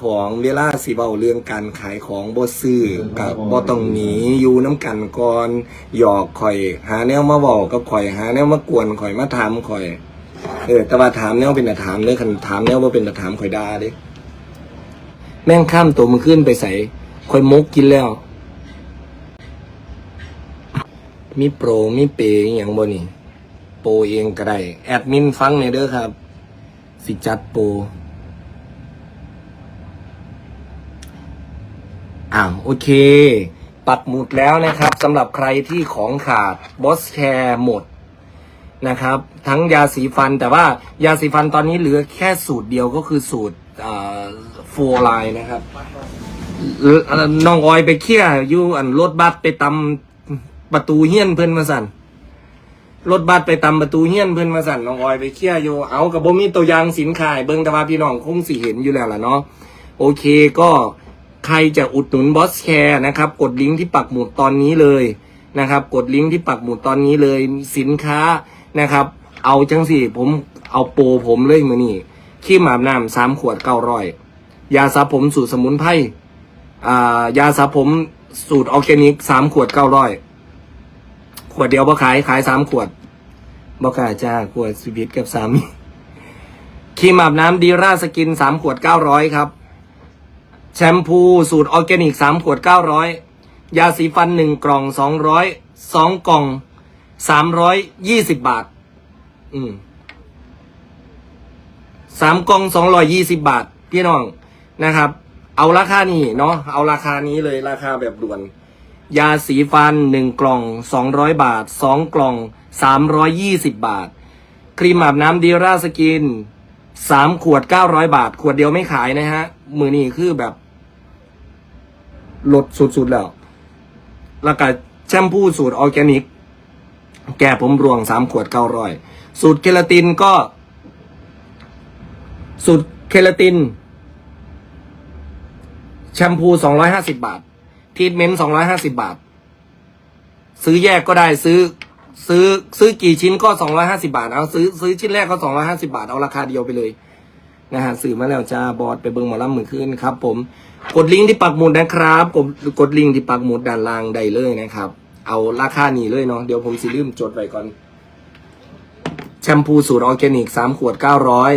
ของเวลาสิเบาเรื่องการขายของบ่ซื้อกับบ่ต้องหนีอยู่น้ำกันก่อนหยอกข่อย หาแนวมาบอกกับข่อยหาแนวมากวนข่อยมาถามข่อย เออแต่ว่าถามแนวเป็นแต่ถามเด้อคันถามแนวบ่เป็นแต่ถามข่อยด่าเด้แม่งข้ามตัวมึงขึ้นไปใส่ข่อยมกกินแล้ว มีโปรมีเปย์อหย่างบ่นี่โปรเองก็ได้แอดมินฟังในอยเด้อครับ สิจัดโปร อ้าวโอเค ปักหมุดแล้วนะครับสำหรับใครที่ของขาดบอสแคร์หมดนะครับ ทั้งยาสีฟันแต่ว่ายาสีฟันตอนนี้เหลือแค่สูตรเดียวก็คือสูตรโฟไลน์นะครับเอ่อน้องออยไปเคี่ยอยู่อันรถบัสไปตำประตูเฮี้ยนเพื่อนมาสั่นรถบัสไปตำประตูเฮี้ยนเพื่อนมาสั่นน้องออยไปเคี่ยอยู่เอากับบ่มีตัวอย่างสินค้าเบิ่งแต่ว่าพี่น้องคงสิเห็นอยู่แล้วล่ะเนาะโอเคก็ ใครจะอุดหนุนบอสแคร์นะครับ กดลิงก์ที่ปักหมุดตอนนี้เลยนะครับ กดลิงก์ที่ปักหมุดตอนนี้เลยสินค้านะครับ เอาจังสิผมเอาโปรผมเลยมือนี่ขี้หมาบน้ำสามขวดเก้าร้อยยาสระผมสูตรสมุนไพรอ่ายาสระผมสูตรออร์แกนิกสามขวดเก้าร้อยขวดเดียวบ่ขายขายสามขวดบอกกล้าจ้าขวดสวิตกับสามีครีมอาบน้ำดีราสกินสามขวดเก้าร้อยครับ แชมพูสูตรออร์แกนิกสามขวดเก้าร้อยยาสีฟันหนึ่งกล่องสองร้อยสองกล่องสามร้อยยี่สิบบาท อืมสามกล่องสองร้อยยี่สิบบาท พี่น้องนะครับ เอาราคานี้เนาะเอาราคานี้เลยราคาแบบด่วน ยาสีฟันหนึ่งกล่องสองร้อยบาทสองกล่องสามร้อยยี่สิบบาท ครีมอาบน้ำดีราสกินสามขวดเก้าร้อยบาท ขวดเดียวไม่ขายนะฮะ มือนี้คือแบบ ลดสุดๆแล้ว แล้วก็แชมพูสูตรออร์แกนิก แก่ผมรวงสามขวดเก้าร้อยสูตรเคลาตินก็ สูตรเคลาติน แชมพูสองร้อยห้าสิบาททีทเมนต์สองร้อยห้าสิบาท ซื้อแยกก็ได้ซื้อซื้อซื้อกี่ชิ้นก็สองร้อยห้าสิบาท เอาซื้อซื้อชิ้นแรกก็สองร้อยห้าสิบาท เอาราคาเดียวไปเลย นะฮะสื่อมาแล้วจ้าบอดไปเบิ้งหมอลำมือขึ้นครับ ผม กดลิงก์ที่ปักหมุดนะครับกดกดลิงก์ที่ปักหมุดด้านล่างได้เลยนะครับ เอาราคานี้เลยเนาะเดี๋ยวผมสิลืมจดไว้ก่อน แชมพูสูตรออร์แกนิกสามขวดเก้าร้อย